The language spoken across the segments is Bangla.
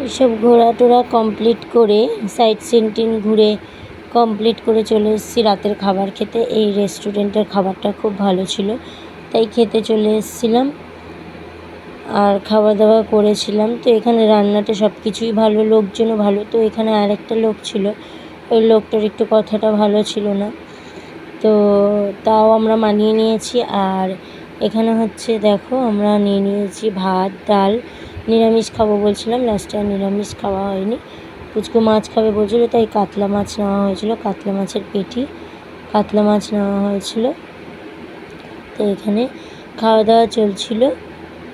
এসব ঘোরা টোরা কমপ্লিট করে সাইট সিনটিন ঘুরে কমপ্লিট করে চলে এসেছি রাতের খাবার খেতে। এই রেস্টুরেন্টের খাবারটা খুব ভালো ছিল, তাই খেতে চলে এসেছিলাম। আর খাওয়া দাওয়া করেছিলাম। তো এখানে রান্নাটা সব কিছুই ভালো, লোকজনও ভালো। তো এখানে আরেকটা লোক ছিল, ওই লোকটার একটু কথাটা ভালো ছিল না। তো তাও আমরা মানিয়ে নিয়েছি। আর এখানে হচ্ছে দেখো, আমরা নিয়ে নিয়েছি ভাত, ডাল নিরামিষ খাব বলছিলাম লাস্টে আর নিরামিষ খাওয়া হয়নি। পুচকু মাছ খাবে বলছিলো, তাই কাতলা মাছ নেওয়া হয়েছিল, কাতলা মাছের পেটি কাতলা মাছ নেওয়া হয়েছিল। তো এখানে খাওয়া দাওয়া চলছিল,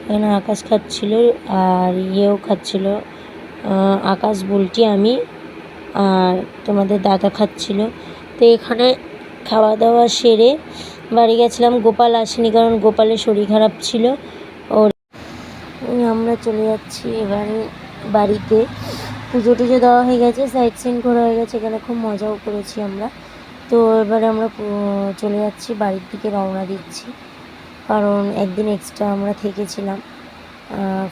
এখানে আকাশ খাচ্ছিল আর ইয়েও খাচ্ছিল আকাশ বুলটি আমি আর তোমাদের দাদা খাচ্ছিল। তো এখানে খাওয়া দাওয়া সেরে বাড়ি গেছিলাম গোপাল আসেনি, কারণ গোপালের শরীর খারাপ ছিল। আমরা চলে যাচ্ছি এবারে বাড়িতে। পুজো টুজো দেওয়া হয়ে গেছে সাইট সিন করা হয়ে গেছে, এখানে খুব মজাও করেছি আমরা। তো এবারে আমরা চলে যাচ্ছি, বাড়ির দিকে রওনা দিচ্ছি। কারণ একদিন এক্সট্রা আমরা থেকেছিলাম।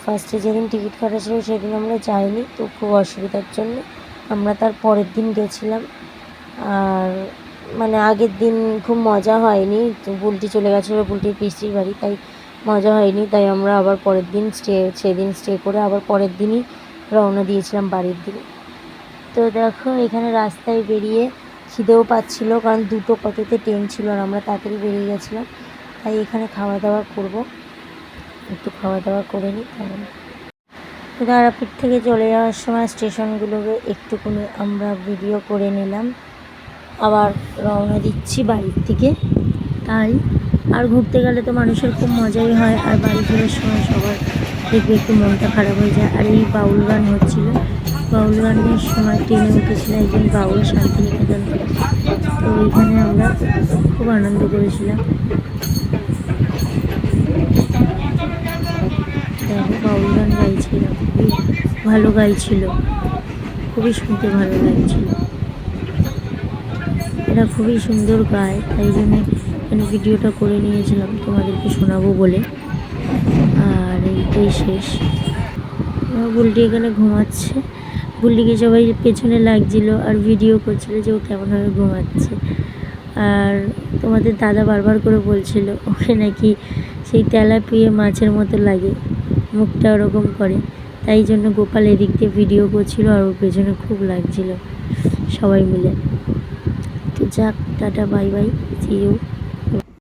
ফার্স্টে যেদিন টিকিট কাটা ছিল, সেদিন আমরা যাইনি, তো খুব অসুবিধার জন্য আমরা তার পরের দিন গেছিলাম। আর মানে আগের দিন খুব মজা হয়নি, তো বুলটি চলে গেছিল, বুলটির পিসির বাড়ি, তাই মজা হয়নি, তাই আমরা আবার পরের দিন স্টে সেদিন স্টে করে আবার পরের দিনই রওনা দিয়েছিলাম বাড়ির দিকে। তো দেখো, এখানে রাস্তায় বেরিয়ে খিদেও পাচ্ছিল, কারণ দুটো কততে ট্রেন ছিল আর আমরা তাড়াতাড়ি বেরিয়ে গেছিলাম, তাই এখানে খাওয়া দাওয়া করব। একটু খাওয়া দাওয়া করে নিই কারণ তো তারাপীঠ থেকে চলে যাওয়ার সময় স্টেশনগুলোকে একটুকুনি আমরা ভিডিও করে নিলাম। আবার রওনা দিচ্ছি বাড়ির দিকে। তাই। আর ঘুরতে গেলে তো মানুষের খুব মজাই হয়, আর বাড়ি ফেরার সময় সবার দেখবে একটু মনটা খারাপ হয়ে যায়। আর এই বাউল গান হচ্ছিল, বাউল গানের সময় ট্রেনে উঠেছিল একজন বাউল শান্তিনিকেতন তো ওইখানে আমরা খুব আনন্দ করেছিলাম। দেখো বাউল গান গাইছিলাম খুবই ভালো গাইছিল, খুবই শুনতে ভালো লাগছিল। এরা খুবই সুন্দর গায়, তাই জন্য এখানে ভিডিওটা করে নিয়েছিলাম, তোমাদেরকে শোনাবো বলে। আর এইটাই শেষ। বুলটি এখানে ঘুমাচ্ছে। বুলটিকে সবাই পেছনে লাগছিল আর ভিডিও করছিল যে ও কেমনভাবে ঘুমাচ্ছে। আর তোমাদের দাদা বারবার করে বলছিল, ওকে নাকি সেই তেলাপিয়ে মাছের মতো লাগে, মুখটা ওরকম করে। তাই জন্য গোপাল এদিক দিয়ে ভিডিও করছিল আর ওর পেছনে খুব লাগছিল, সবাই মিলে। যাক tata bye bye see you